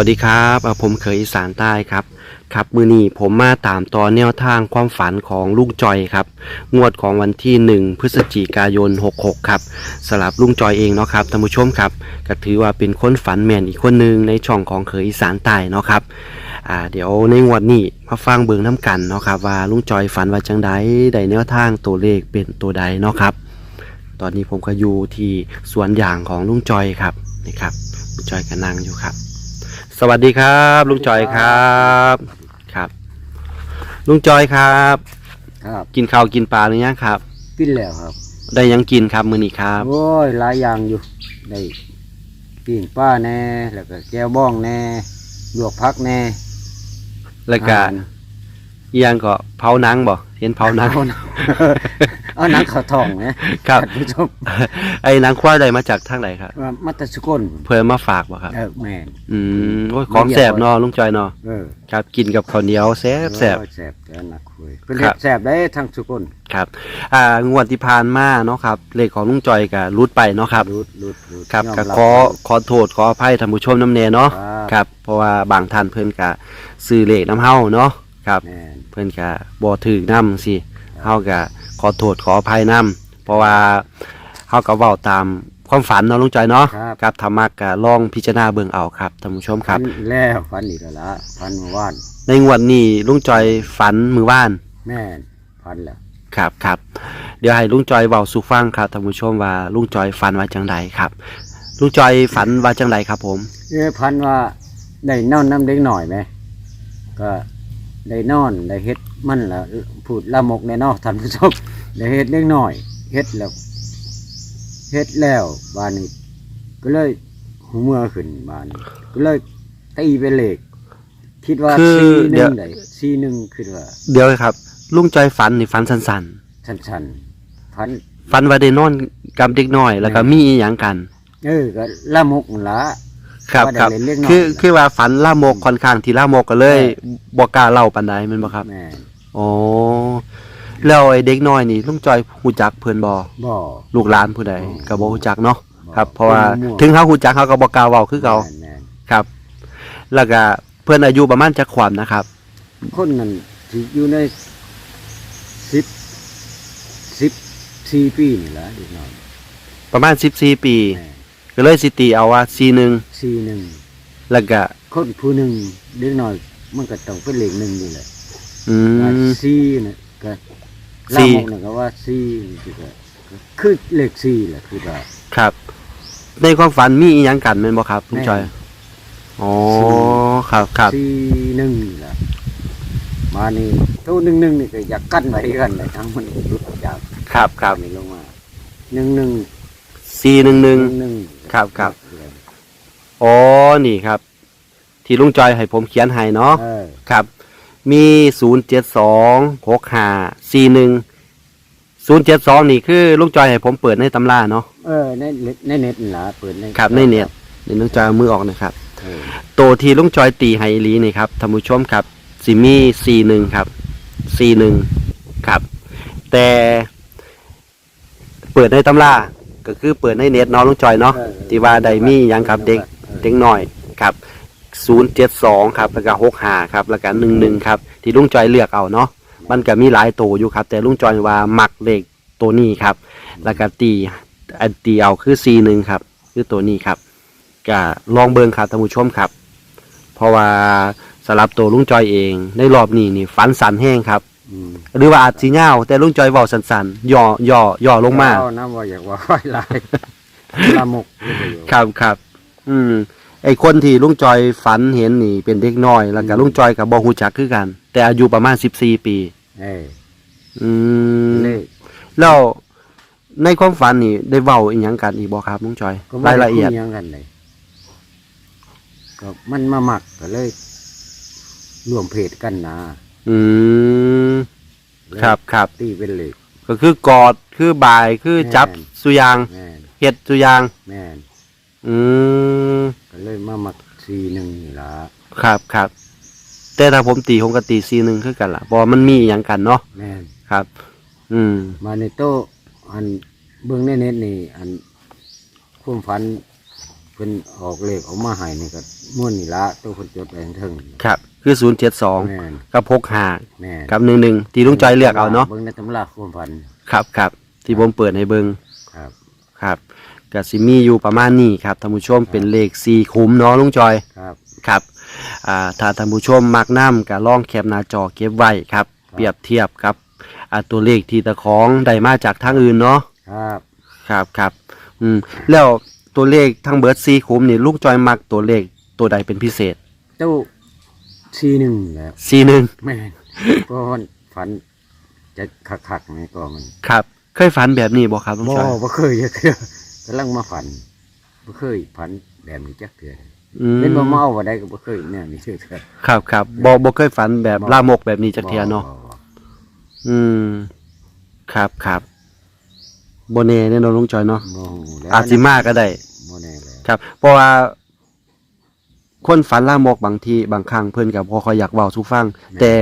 วัสดีครับผมเคยอีสานใต้ครับครับมือนี้ผมมาตามต่อแนวทางความฝันของลุงจอยครับ งวดของวันที่ 1 พฤศจิกายน 66 ครับสลับลุงจอยเองเนาะครับท่านผู้ชมครับก็ถือว่าเป็นคนฝันแมนอีกคนหนึ่งในช่องของเคยอีสานใต้เนาะครับอ่าเดี๋ยวในงวดนี้มาฟังเบิงน้ำกันเนาะครับว่าลุงจอยฝันว่าจังใดได้แนวทางตัวเลขเป็นตัวใดเนาะครับ ตอนนี้ผมก็อยู่ที่สวนยางของลุงจอยครับนี่ครับลุงจอยก็นั่งอยู่ครับ สวัสดีครับ ลุงจอยครับครับ ลุงจอยครับ ครับกินข้าวกินปลาหรือยังครับ กินแล้วครับ ได้หยังกินครับมื้อนี้ครับ โอ้ยหลายอย่างอยู่ได้ปิ้งป้าแน่แล้วก็แก้วบ้องแน่ลวกพักแน่แล้วก็อาหาร อีหยังก็เผาหนังบ่เห็นเผาหนังเอาหนัง เอาหนังข้าวทองนะครับท่านผู้ชมไอ้หนังควายได้มาจากทางไหนครับว่ามัตสกุลเพิ่นมาฝากบ่ครับเออแม่นอืมโอ้ยของแสบเนาะลุงจอยเนาะเออครับกินกับข้าวเหนียวแซ่บแซ่บโอ้ยแสบแต่นักคุยเป็นครัเห็บดแสบได้ทั้งสุกุลครับ อ่างวดที่ผ่านมาเนาะครับเลขของลุงจอยก็รุดไปเนาะครับรูดรูดรูดครับยอมก็รับขอขอโทษขออภัยท่านผู้ชมน้ำเนเนาะครับครับเพราะว่าบางท่านเพิ่นก็ซื้อเลขน้ำเฮาเนาะครับแม่นเพิ่นก็บ่ถือนํสิเฮาก็ ขอโทษขออภัยนํเพราะว่าเฮาก็เว้าตามความฝันเนาะลุงจอยเนาะครับ ครับธรรมะก็ลองพิจารณาเบิ่งเอาครับท่านผู้ชมครับฟันแล้วฟันอีกแล้วละฟันเมื่อวานในงวดนี้ลุงจอยฝันมือว่าน แม่นฟันแล้ว ครับครับเดี๋ยวให้ลุงจอยเว้าสู่ฟังครับท่านผู้ชมว่าลุงจอยฝันว่าจังไดครับลุงจอยฝันว่าจังไดครับผมเอ้พันว่าได้นอนน้ำเด็กหน่อยไหมก็ได้นอนได้เฮ็ด มันละพูดละมกในนอกท่านผู้ชมได้เฮ็ดเด็กหน่อยเฮ็ดแล้วเฮ็ดแล้วบานนี้ก็เลยหูเมื่อขึ้นบานนี้ก็เลยตีเป็นเลขคิดว่าคือซีหเดี๋นึ่ยวงได้ซีหนึ่งคิดว่าเดี๋ยวครับ ลุงจอยฝันนี่ฝันสั้นชันๆพันๆฝันว่าได้นอนกับเด็กน้อย แล้วก็มีอหยังกัน เออก็ละมกนั่นละ ครับว่าได้ครับเล่นเล็กน้อยคือนะคือว่าฝันล่ามกค่อนข้างที่ล่ามกก็เลยบ่กล้าเล่าปานใดแม่นบ่ครับแม่นอ๋อแล้วไอ้เด็กน้อยนี่ลุงจอยฮู้จักเพิ่นบ่บ่ ลูกหลานผู้ใดอ๋อ ก็บ่ฮู้จักเนาะบ่ครับ เพราะว่ามั่วถึงเขาฮู้จักเขาก็บ่กล้าเว้าคือเก่าแม่นแม่นครับ แล้วก็เพิ่นอายุประมาณจักขวบนะครับคนนั้นที่อยู่ในสิบสิบสี่ปีนี่แหละเด็กน้อยประมาณ14ปี แม่ ก็เลยสิตีเอาว่าสี่หนึ่ง41แล้วก็คนผู้หนึ่งเด็กน้อย มันก็ต้องเป็นเลขหนึ่งนี่แหละอืว่าม สี่เนี่ยก็สี่ลามกเนี่ยก็ว่าสี่นี่ก็ก็คือเลขสี่แหละคือว่า ครับ ในความฝันมีอีหยังกันแม่นบ่ครับลุงจอยแม่น อ๋อครับครับสี่หนึ่งนี่แหละมานี่ตัวหนึ่งหนึ่งนี่ก็อยากกั้นไว้กันเลยทั้งมันหลุดจากครับครับนี่ลงมาหนึ่งหนึ่ง411หนึ่ง ครับครับอ๋อนี่ครับ ที่ลุงจอยให้ผมเขียนให้เนาะเออครับ มีศูนย์เจ็ดสองหกห้าสี่หนึ่งศูนย์เจ็ดสองนี่คือลุงจอยให้ผมเปิดในตำราเนาะเออในเน็ตในเน็ตนี่ล่ะเปิดในครับในเน็ตนี่ลุงจอยเอามือออกนะครับ เออโตวที่ลุงจอยตีไฮลีนี่ครับท่านผู้ชมครับสิมีสี่หนึ่งครับสี่หนึ่งครับ แต่เปิดในตำรา ก็คือเปิดในเน็ตเนาะลุงจอยเนาะออ ที่ว่าได้มีหยังครับเด็กเด็กน้อยครับ072ครับแล้วก็65ครับแล้วก็11ครับที่ลุงจอยเลือกเอาเนาะมันก็มีหลายตัวอยู่ครับ แต่ลุงจอยว่ามักเลขตัวนี้ครับ แล้วก็ตีอันตีเอาคือ41ครับ คือตัวนี้ครับก็ลองเบิ่งครับท่านผู้ชมครับ เพราะว่าสำหรับตัวลุงจอยเองในรอบนี้นี่ฝันสันแห้งครับอืม หรือว่าอาจสิยาวแต่ลุงจอยเว้าสันๆย่อย่อย่อลงมาเอน้ำว่าอยากว่าไว้หลายละมกเลยเดี๋ยวครับครับ อืม ไอคนที่ลุงจอยฝันเห็นนี่ เป็นเด็กน้อย แล้วก็ลุงจอยกับบอฮูจักคือกัน แต่อายุประมาณสิบสี่ปีเอ้ยอืมเลขแล้วในความฝันนี่ ได้เว้าอีหยังกันอีกบ่ครับลุงจอยก็บ่รายได้ละเอียดคุหยังกันเลยก็มันมาหมักก็เลยรวมเพศกันนะ อืมเลยครับครับ ตีเป็นเลขก็คือกอดคือบายคือจับแม่น สุยางแม่นเฮ็ดสุยาง แม่นอืมก็เลยมาหมักสี่หนึ่งนี่ละครับครับ แต่ถ้าผมตีผมก็ตีซีหนึ่งคือกันล่ะเพราะว่ามันมีอหย่างกันเนาะแม่นครับ อืม มาในโต๊ะอันเบื้องในเน็ตนี่ อันความฝันเพิ่นออกเลขออกมาให้นี่ก็ม่วนนี่ละตัวคนจดไปถึงครับ คือศูนย์เจ็ดสองแม่นกับพกหาแม่นกับหนึ่งหนึ่งที่ลุงจอยเลือกเอาเนาะเบิ่งในตำราความฝันครับครับที่ผมเปิดให้เบิง ครับ ครับกับซิมีอยู่ประมาณนี้ครับท่านผู้ชมเป็นเลขสี่คุ้มเนาะลุงจอยครับ ครับอ่าถ้าท่านผู้ชมมักน้ำกับล่องแคปหน้าจอเก็บไว้ครับ เปรียบเทียบกับอ่าตัวเลขที่ตะของได้มาจากทางอื่นเนาะครับครับครับอืมแล้วตัวเลขทั้งเบิร์ดซีคุ้มนี่ลุงจอยมักตัวเลขตัวใดเป็นพิเศษ เจ้า ทีหนึ่งแล้วซีหนึ่งแม่นก็มันฝันจะคักๆนี่ก็มันครับ เคยฝันแบบนี้บ่ครับลุงบ่จอยบ่เคยจะเคือกำลังมาฝันบ่เคยฝันแบบนี้จักเทื่ออืมเป็นบ่เมาบ่ได้ก็บ่เคยแนวนี้เทื่อครับครับบ่บ่เคยฝันแบบลามกแบบนี้จักเทียเนาะบ่บ่อืม ครับครับโบเน่เนี่ยเนาะลุงจอยเนาะบ่ฮู้แล้วอาจสิมาก็ได้บ่แน่แล้วครับ เพราะว่า คนฝันลามกบางทีบางครั้งเพิ่นกับพอคอยอยากเว้าสู่ฟัง แต่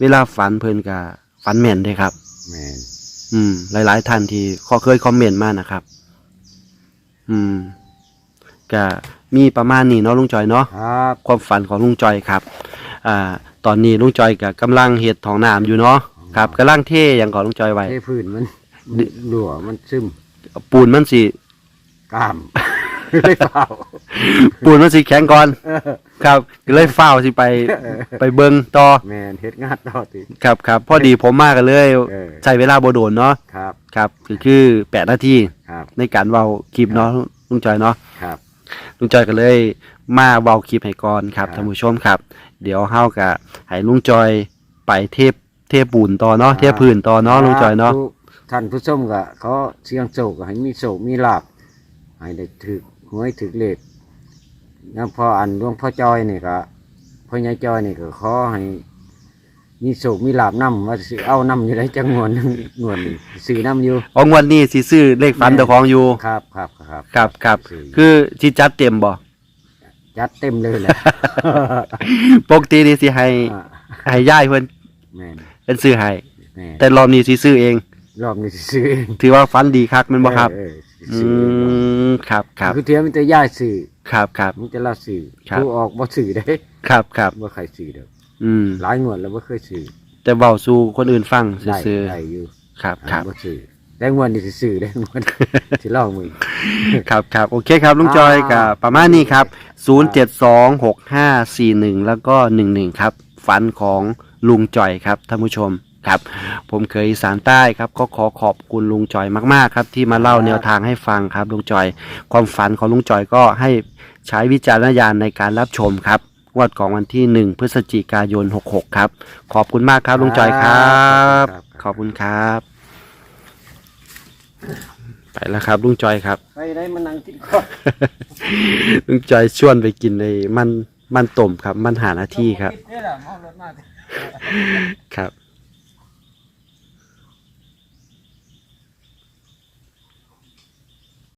เวลาฝันเพิ่นกับฝันแม่นเด้ครับ แม่นอืม หลาย ๆ ท่านที่เขาเคยคอมเมนต์มานะครับ อืมก็มีประมาณนี้เนาะลุงจอยเนาะครับความฝันของลุงจอยครับ อ่า ตอนนี้ลุงจอยกับกำลังเฮ็ดท้องน้ำอยู่เนาะครับกำลังเทอย่างก่อนลุงจอยไว้เทพื้นมันมันหลัวมันซึมปูนมันสิกล้าม เลยเปล่าปูนมันสิแข็งก่อน ครับก็เลยเฝ้าสิไปไปเบิงต่อแมนเฮ็ดงานต่อติครับครับพอดีผมมากันเลย เออใช้เวลาบ่โดนเนาะครับ ครับคือคือแปดนาทีครับในการเว้าคลิปเนาะลุงจอยเนาะครับ ลุงจอยก็เลยมาเว้าคลิปให้ก่อนครับครับท่านผู้ชมครับ เดี๋ยวเฮาก็ให้ลุงจอยไปเทปเทปูนต่อเนาะเทพื้นต่อเนาะลุงจอยเนาะ ท่านผู้ชมก็เขาเสียงโศกให้มีโศกมีลาบให้ได้ถึก หวยถึกเลขแล้วพออันหลวงพ่อจอยนี่ก็พ่อใหญ่จอยนี่ก็ขอให้มีโศกมีลาบนํว่าสิเอานํอยู่ได้จังงวนหนึ่งงวนนี่ซื้อนํอยู่เอางวดนี้สิซื้อเลขฝันแม่ เจ้าของอยู่ ครับครับครับ ครับครับ ซื้อ คือสิจัดเต็มบ่ จัดเต็มเลยแหละ ปกตินี่สิให้อ่าให้ย่ายเพิ่นแม่นเพิ่นซื้อให้แม่นแต่รอบนี้สิซื้อเอง รอบนี้สิซื้อเองถือว่าฟันดีคักแมันบ่ครับ เอออืซื้อเองมครับครับคือเทียมมันจะย่ายสื่อครับครับ มันจะละสื่อครับ ผู้ออกบ่สื่อได้ครับครับบ่ใครสื่อเด้ออืมหลายงวดแล้วบ่เคยสื่อแต่เว้าสู่คนอื่นฟังได้ซื่อได้อยู่ๆครับครับ บ่สื่อแต่งวดนี้สิสื่อได้งวด สิลองมือครับครับโอเคครับลุงจอยกับประมาณนี้ครับ 07265441 แล้วก็ 11 ครับ ฝันของลุงจอยครับท่านผู้ชม ครับ ผมเคยอีสารใต้ครับ ก็ขอขอบคุณลุงจอยมากๆครับ ที่มาเล่าแนวทางให้ฟังครับลุงจอย ความฝันของลุงจอยก็ให้ใช้วิจารณญาณในการรับชมครับงวดของวันที่ 1 พฤศจิกายน 66 ครับ ขอบคุณมากครับลุงจอยครับขอบคุณครับ ไปแล้วครับลุงจอยครับ ไปได้มานั่งกินข้าวลุงจอยชวนไปกินในมันมันต้มครับ มันหาหน้าที่ครับนี่แหละเมารถมา